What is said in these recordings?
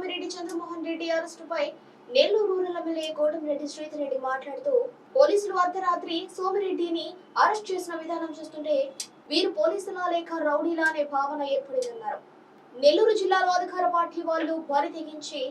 సోమిరెడ్డి చంద్రమోహన్ రెడ్డి అరెస్టుపై Nellore rural MLA Kotamreddy Sridhar Reddy మాట్లాడుతూ పోలీసులు అర్ధరాత్రి సోమిరెడ్డిని అరెస్ట్ చేసిన విధానం చూస్తుంటే వీరు పోలీసులా లేక రౌడీలా అనే భావన ఏర్పడిందన్నారు. నెల్లూరు జిల్లాలో అధికార పార్టీ వాళ్ళు బరి తెగించి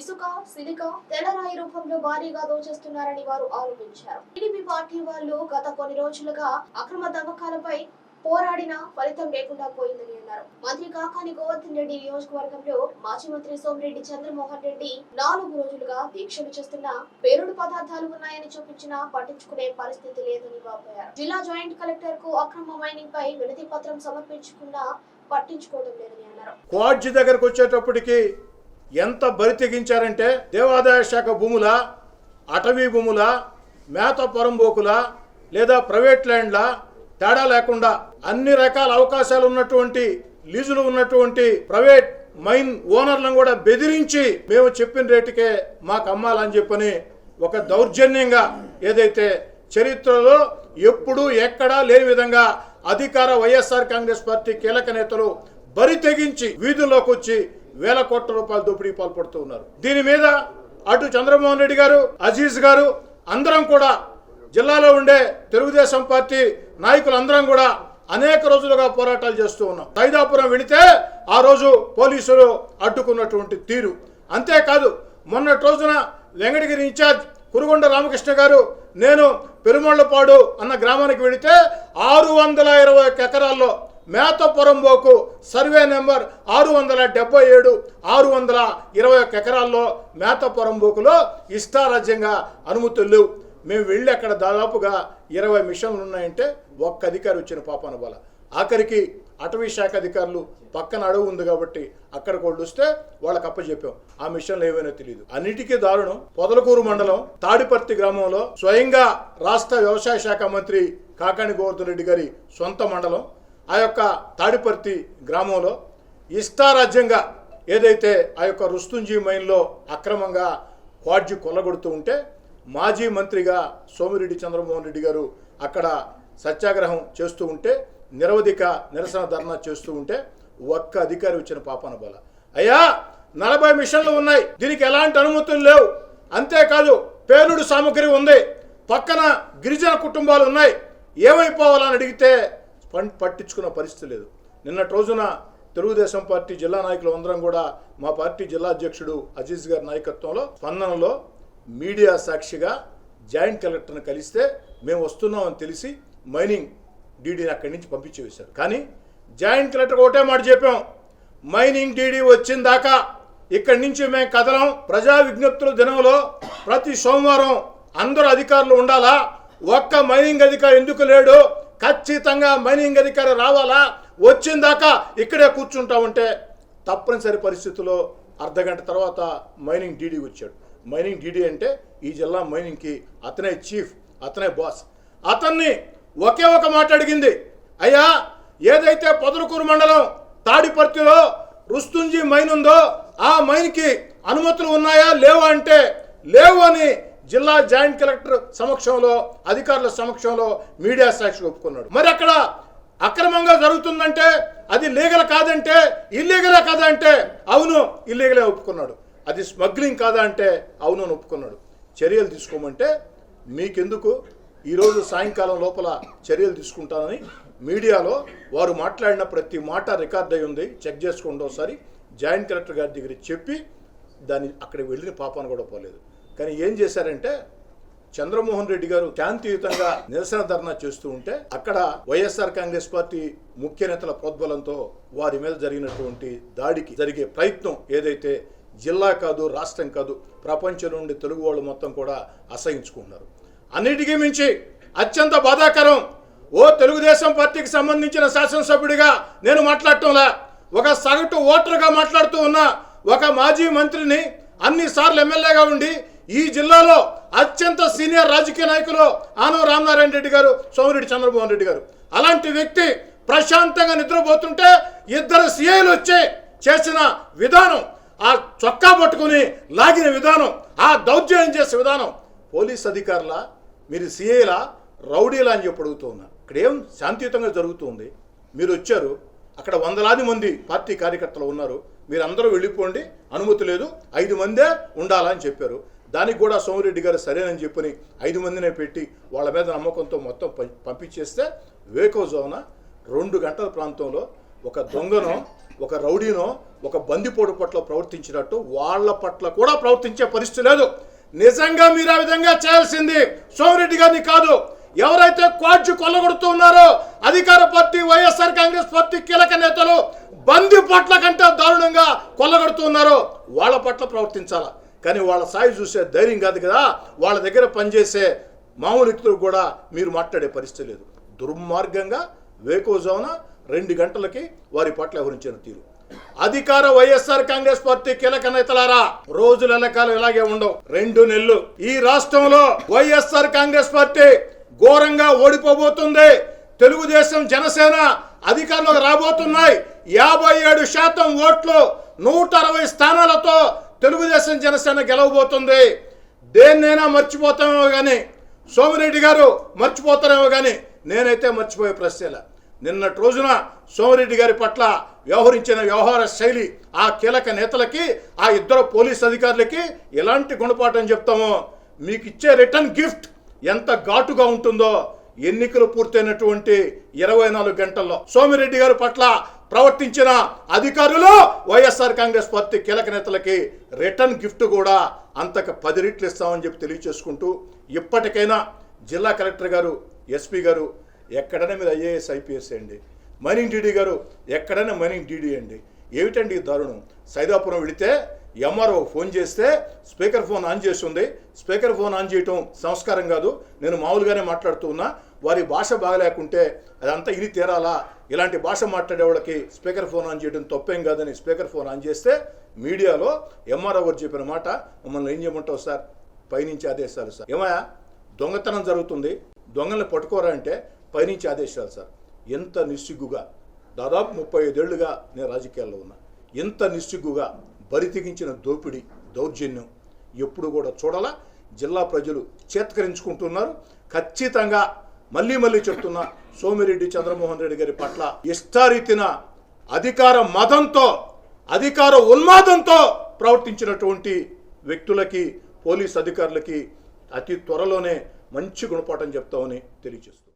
ఇసుక సిలిక తెల్లరాయి రూపంలో భారీగా దోచేస్తున్నారని వారు ఆరోపించారు. టీడీపీ పార్టీ వాళ్ళు గత కొన్ని రోజులుగా అక్రమ తవ్వకాలపై పోరాడినా ఫలితం లేకుండా పోయిందని అన్నారు. మంత్రి కాకాని గోవర్ధన్ రెడ్డి నియోజకవర్గంలో మాజీ మంత్రి సోమిరెడ్డి చంద్రమోహన్ రెడ్డి నాలుగు రోజులుగా దీక్షలు చేస్తున్న పేరుడు పదార్థాలు ఉన్నాయని చూపించినా పట్టించుకునే పరిస్థితి లేదని వాపోయారు. జిల్లా జాయింట్ కలెక్టర్కు అక్రమ మైనింగ్ పై వినతి పత్రం సమర్పించుకున్నా పట్టించుకోవడం లేదని అన్నారు. క్వాడ్జి దగ్గరకు వచ్చేటప్పటికి ఎంత బరి తెగించారంటే దేవాదాయ శాఖ భూముల అటవీ భూముల మేత పొరంబోకుల లేదా ప్రైవేట్ ల్యాండ్ల తేడా లేకుండా అన్ని రకాల అవకాశాలు ఉన్నటువంటి లీజులు ఉన్నటువంటి ప్రైవేట్ మైన్ ఓనర్లను కూడా బెదిరించి మేము చెప్పిన రేటుకే మాకు అమ్మాలని చెప్పని ఒక దౌర్జన్యంగా ఏదైతే చరిత్రలో ఎప్పుడూ ఎక్కడా లేని విధంగా అధికార వైఎస్ఆర్ కాంగ్రెస్ పార్టీ కీలక నేతలు బరి తెగించి వీధుల్లోకి వచ్చి వేల కోట్ల రూపాయల దోపిడీ పాల్పడుతూ ఉన్నారు. దీని మీద అటు చంద్రమోహన్ రెడ్డి గారు అజీజ్ గారు అందరం కూడా జిల్లాలో ఉండే తెలుగుదేశం పార్టీ నాయకులందరం కూడా అనేక రోజులుగా పోరాటాలు చేస్తూ ఉన్నాం. సైదాపురం వెళితే ఆ రోజు పోలీసులు అడ్డుకున్నటువంటి తీరు. అంతేకాదు మొన్నటి రోజున వెంకటగిరి ఇన్ఛార్జ్ కురుగొండ రామకృష్ణ గారు నేను పెరుమళ్ళపాడు అన్న గ్రామానికి వెళితే ఆరు వందల ఇరవై ఒక్క ఎకరాల్లో మేతపురంబోకు సర్వే నెంబర్ ఆరు వందల డెబ్బై ఏడు ఆరు వందల ఇరవై ఒక్క ఎకరాల్లో మేత పొరంబోకులో ఇష్టారాజ్యంగా అనుమతులు లేవు. మేము వెళ్ళి అక్కడ దాదాపుగా ఇరవై మిషన్లు ఉన్నాయంటే ఒక్క అధికారి వచ్చిన పాపాన బల ఆఖరికి అటవీ శాఖ అధికారులు పక్కన అడవి ఉంది కాబట్టి అక్కడికి వాళ్ళు వస్తే వాళ్ళకి అప్పచెప్పాం ఆ మిషన్లు ఏవైనా తెలియదు అన్నిటికీ దారుణం. పొదలకూరు మండలం తాడిపర్తి గ్రామంలో స్వయంగా రాష్ట్ర వ్యవసాయ శాఖ మంత్రి కాకాని గోవర్ధన్ రెడ్డి గారి సొంత మండలం. ఆ యొక్క తాడిపర్తి గ్రామంలో ఇష్టారాజ్యంగా ఏదైతే ఆ యొక్క రుస్తుంజీ మైన్లో అక్రమంగా క్వాడ్జి కొల్లగొడుతూ ఉంటే మాజీ మంత్రిగా సోమిరెడ్డి చంద్రమోహన్ రెడ్డి గారు అక్కడ సత్యాగ్రహం చేస్తూ ఉంటే నిరవధిక నిరసన ధర్నా చేస్తూ ఉంటే ఒక్క అధికారి వచ్చిన పాపాన బల. అయ్యా నలభై మిషన్లు ఉన్నాయి. దీనికి ఎలాంటి అనుమతులు లేవు. అంతేకాదు పేలుడు సామగ్రి ఉంది. పక్కన గిరిజన కుటుంబాలు ఉన్నాయి. ఏమైపోవాలని అడిగితే పట్టించుకున్న పరిస్థితి లేదు. నిన్నటి రోజున తెలుగుదేశం పార్టీ జిల్లా నాయకులు అందరం కూడా మా పార్టీ జిల్లా అధ్యక్షుడు అజీజ్ గారి నాయకత్వంలో స్పందనలో మీడియా సాక్షిగా జాయింట్ కలెక్టర్ని కలిస్తే మేము వస్తున్నామని తెలిసి మైనింగ్ డీడీని అక్కడి నుంచి పంపించేసారు కానీ జాయింట్ కలెక్టర్ ఒకటే మాట చెప్పాం. మైనింగ్ డీడీ వచ్చిన దాకా ఇక్కడి నుంచి మేము కదలం. ప్రజా విజ్ఞప్తుల దినంలో ప్రతి సోమవారం అందరూ అధికారులు ఉండాలా? ఒక్క మైనింగ్ అధికారి ఎందుకు లేడు? ఖచ్చితంగా మైనింగ్ అధికారి రావాలా? వచ్చిన దాకా ఇక్కడే కూర్చుంటామంటే తప్పనిసరి పరిస్థితుల్లో అర్ధ గంట తర్వాత మైనింగ్ డీడీ వచ్చాడు. మైనింగ్ డీడీ అంటే ఈ జిల్లా మైనింగ్కి అతనే చీఫ్ అతనే బాస్. అతన్ని ఒకే ఒక మాట అడిగింది. అయ్యా ఏదైతే పొదలకూరు మండలం తాడిపర్తిలో రుస్తుంజి మైన్ ఉందో ఆ మైన్కి అనుమతులు ఉన్నాయా లేవా అంటే లేవు అని జిల్లా జాయింట్ కలెక్టర్ సమక్షంలో అధికారుల సమక్షంలో మీడియా సాక్షి ఒప్పుకున్నాడు. మరి అక్కడ అక్రమంగా జరుగుతుందంటే అది లీగల్ కాదంటే ఇల్లీగలే కాదంటే అవును ఇల్లీగలే ఒప్పుకున్నాడు. అది స్మగ్లింగ్ కాదా అంటే అవును అని ఒప్పుకున్నాడు. చర్యలు తీసుకోమంటే మీకెందుకు? ఈరోజు సాయంకాలం లోపల చర్యలు తీసుకుంటానని మీడియాలో వారు మాట్లాడిన ప్రతి మాట రికార్డ్ అయి ఉంది. చెక్ చేసుకోండి ఒకసారి. జాయింట్ కలెక్టర్ గారి దగ్గర చెప్పి దాన్ని అక్కడికి వెళ్ళిన పాపాను కూడా పోలేదు. కానీ ఏం చేశారంటే చంద్రమోహన్ రెడ్డి గారు శాంతియుతంగా నిరసన ధర్నా చేస్తూ ఉంటే అక్కడ వైఎస్ఆర్ కాంగ్రెస్ పార్టీ ముఖ్య నేతల ప్రోద్బలంతో వారి మీద జరిగినటువంటి దాడికి జరిగే ప్రయత్నం ఏదైతే జిల్లా కాదు రాష్ట్రం కాదు ప్రపంచం నుండి తెలుగు వాళ్ళు మొత్తం కూడా అసహించుకుంటున్నారు. అన్నిటికీ మించి అత్యంత బాధాకరం ఓ తెలుగుదేశం పార్టీకి సంబంధించిన శాసనసభ్యుడిగా నేను మాట్లాడటంలా ఒక సగటు ఓటర్గా మాట్లాడుతూ ఉన్న ఒక మాజీ మంత్రిని అన్నిసార్లు ఎమ్మెల్యేగా ఉండి ఈ జిల్లాలో అత్యంత సీనియర్ రాజకీయ నాయకులు ఆనవ రామనారాయణ రెడ్డి గారు సోమిరెడ్డి చంద్రమోహన్ రెడ్డి గారు. అలాంటి వ్యక్తి ప్రశాంతంగా నిద్రపోతుంటే ఇద్దరు సీఐలు వచ్చి చేసిన విధానం ఆ చొక్కా పట్టుకుని లాగిన విధానం ఆ దౌర్జన్యం చేసే విధానం పోలీస్ అధికారుల మీరు సీఏలా రౌడీలా అని చెప్పి అడుగుతూ ఉన్నా ఇక్కడ ఏం శాంతియుతంగా జరుగుతుంది మీరు వచ్చారు అక్కడ వందలాది మంది పార్టీ కార్యకర్తలు ఉన్నారు. మీరందరూ వెళ్ళిపోండి అనుమతి లేదు ఐదు మందే ఉండాలని చెప్పారు. దానికి కూడా సోమిరెడ్డి గారు సరేనని చెప్పని ఐదు మందినే పెట్టి వాళ్ళ మీద నమ్మకంతో మొత్తం పంపించేస్తే వేకో జోన రెండు గంటల ప్రాంతంలో ఒక దొంగనో ఒక రౌడీనో ఒక బందిపోటు పట్ల ప్రవర్తించినట్టు వాళ్ళ పట్ల కూడా ప్రవర్తించే పరిస్థితి లేదు. నిజంగా మీరు ఆ విధంగా చేయాల్సింది సోమిరెడ్డి గారిని కాదు. ఎవరైతే క్వాడ్జు కొల్లగొడుతూ ఉన్నారో అధికార పార్టీ వైఎస్ఆర్ కాంగ్రెస్ పార్టీ కీలక నేతలు బంది పట్ల కంటే దారుణంగా కొల్లగొడుతూ ఉన్నారో వాళ్ళ పట్ల ప్రవర్తించాలా? కానీ వాళ్ళ సాయి చూసే ధైర్యం కాదు కదా. వాళ్ళ దగ్గర పనిచేసే మామూలు వ్యక్తులు కూడా మీరు మాట్లాడే పరిస్థితి లేదు. దుర్మార్గంగా వేకోజామున రెండు గంటలకి వారి పట్ల వ్యవహరించిన తీరు. అధికార వైఎస్ఆర్ కాంగ్రెస్ పార్టీ కీలక నేతలారా రోజుల ఎలకాలు ఇలాగే ఉండవు. రెండు నెలలు. ఈ రాష్ట్రంలో వైఎస్ఆర్ కాంగ్రెస్ పార్టీ ఘోరంగా ఓడిపోబోతుంది. తెలుగుదేశం జనసేన అధికారంలోకి రాబోతున్నాయి. యాభై ఏడు శాతం ఓట్లు నూట అరవై స్థానాలతో తెలుగుదేశం జనసేన గెలవబోతుంది. దేన్నైనా మర్చిపోతామేమో కానీ సోమిరెడ్డి గారు మర్చిపోతారేమో కానీ నేనైతే మర్చిపోయే ప్రశ్నలే. నిన్నటి రోజున సోమిరెడ్డి గారి పట్ల వ్యవహరించిన వ్యవహార శైలి ఆ కీలక నేతలకి ఆ ఇద్దరు పోలీస్ అధికారులకి ఎలాంటి గుణపాఠం చెప్తామో మీకు ఇచ్చే రిటర్న్ గిఫ్ట్ ఎంత ఘాటుగా ఉంటుందో ఎన్నికలు పూర్తయినటువంటి ఇరవై నాలుగు గంటల్లో. సోమిరెడ్డి గారి పట్ల ప్రవర్తించిన అధికారులు వైఎస్ఆర్ కాంగ్రెస్ పార్టీ కీలక నేతలకి రిటర్న్ గిఫ్ట్ కూడా అంతకు పది రెట్లు ఇస్తామని చెప్పి తెలియచేసుకుంటూ ఇప్పటికైనా జిల్లా కలెక్టర్ గారు ఎస్పీ గారు ఎక్కడైనా మీరు ఐఏఎస్ ఐపీఎస్ అండి మైనింగ్ డీడీ గారు ఎక్కడైనా మైనింగ్ టీడీ అండి. ఏమిటండి దారుణం? సైదాపురం వెళితే ఎంఆర్ఓ ఫోన్ చేస్తే స్పీకర్ ఫోన్ ఆన్ చేస్తుంది. స్పీకర్ ఫోన్ ఆన్ చేయటం సంస్కారం కాదు. నేను మామూలుగానే మాట్లాడుతూ ఉన్నా వారి భాష బాగలేకుంటే అదంతా ఇని తీరాలా? ఇలాంటి భాష మాట్లాడే వాళ్ళకి స్పీకర్ ఫోన్ ఆన్ చేయడం తప్పేం కాదని స్పీకర్ ఫోన్ ఆన్ చేస్తే మీడియాలో ఎంఆర్ఓ గారు చెప్పిన మాట మమ్మల్ని ఏం చేయమంటావు సార్? పైనుంచి ఆదేశాలు సార్. ఏమయ్యా? దొంగతనం జరుగుతుంది. దొంగల్ని పట్టుకోరా అంటే పైనుంచి ఆదేశాలు సార్. ఎంత నిస్సిగ్గుగా దాదాపు ముప్పై ఐదేళ్ళుగా నేను రాజకీయాల్లో ఉన్నా ఎంత నిస్సిగ్గుగా బరితెగించిన దోపిడీ దౌర్జన్యం ఎప్పుడు కూడా చూడాల? జిల్లా ప్రజలు చేత్కరించుకుంటున్నారు. ఖచ్చితంగా మళ్ళీ మళ్ళీ చెప్తున్నా సోమిరెడ్డి చంద్రమోహన్ రెడ్డి గారి పట్ల ఇష్టారీతిన అధికార మదంతో అధికార ఉన్మాదంతో ప్రవర్తించినటువంటి వ్యక్తులకి పోలీస్ అధికారులకి అతి త్వరలోనే మంచి గుణపాఠం చెప్తామని తెలియజేస్తుంది